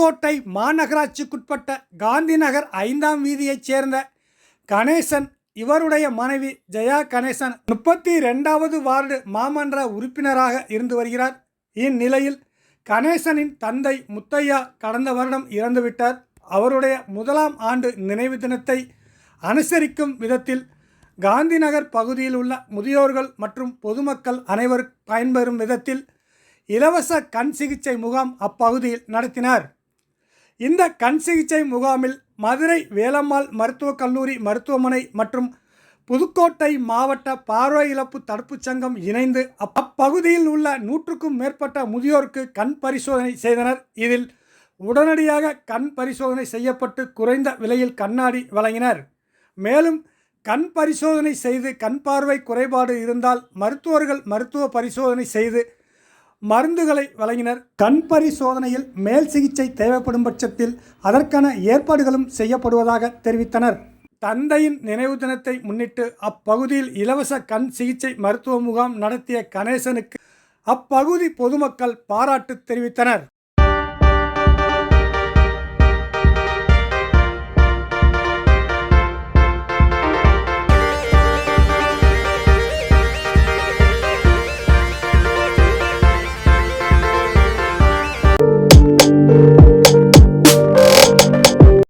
புதுக்கோட்டை மாநகராட்சிக்குட்பட்ட காந்தி நகர் ஐந்தாம் வீதியைச் சேர்ந்த கணேசன் இவருடைய மனைவி ஜெயா கணேசன் முப்பத்தி ரெண்டாவது வார்டு மாமன்ற உறுப்பினராக இருந்து வருகிறார். இந்நிலையில் கணேசனின் தந்தை முத்தையா கடந்த வருடம் இறந்துவிட்டார் அவருடைய முதலாம் ஆண்டு நினைவு தினத்தை அனுசரிக்கும் விதத்தில் காந்திநகர் பகுதியில் உள்ள முதியோர்கள் மற்றும் பொதுமக்கள் அனைவரும் பயன்பெறும் விதத்தில் இலவச கண் சிகிச்சை முகாம் அப்பகுதியில் நடத்தினார். இந்த கண் சிகிச்சை முகாமில் மதுரை வேலம்மாள் மருத்துவக் கல்லூரி மருத்துவமனை மற்றும் புதுக்கோட்டை மாவட்ட பார்வை இழப்பு தடுப்புச் சங்கம் இணைந்து அப்பகுதியில் உள்ள நூற்றுக்கும் மேற்பட்ட முதியோருக்கு கண் பரிசோதனை செய்தனர். இதில் உடனடியாக கண் பரிசோதனை செய்யப்பட்டு குறைந்த விலையில் கண்ணாடி வழங்கினர். மேலும் கண் பரிசோதனை செய்து கண் பார்வை குறைபாடு இருந்தால் மருத்துவர்கள் மருத்துவ பரிசோதனை செய்து மருந்துகளை வழங்கினர். கண் பரிசோதனையில் மேல் சிகிச்சை தேவைப்படும் பட்சத்தில் அதற்கான ஏற்பாடுகளும் செய்யப்படுவதாக தெரிவித்தனர். தந்தையின் நினைவு தினத்தை முன்னிட்டு அப்பகுதியில் இலவச கண் சிகிச்சை மருத்துவ முகாம் நடத்திய கணேசனுக்கு அப்பகுதி பொதுமக்கள் பாராட்டு தெரிவித்தனர்.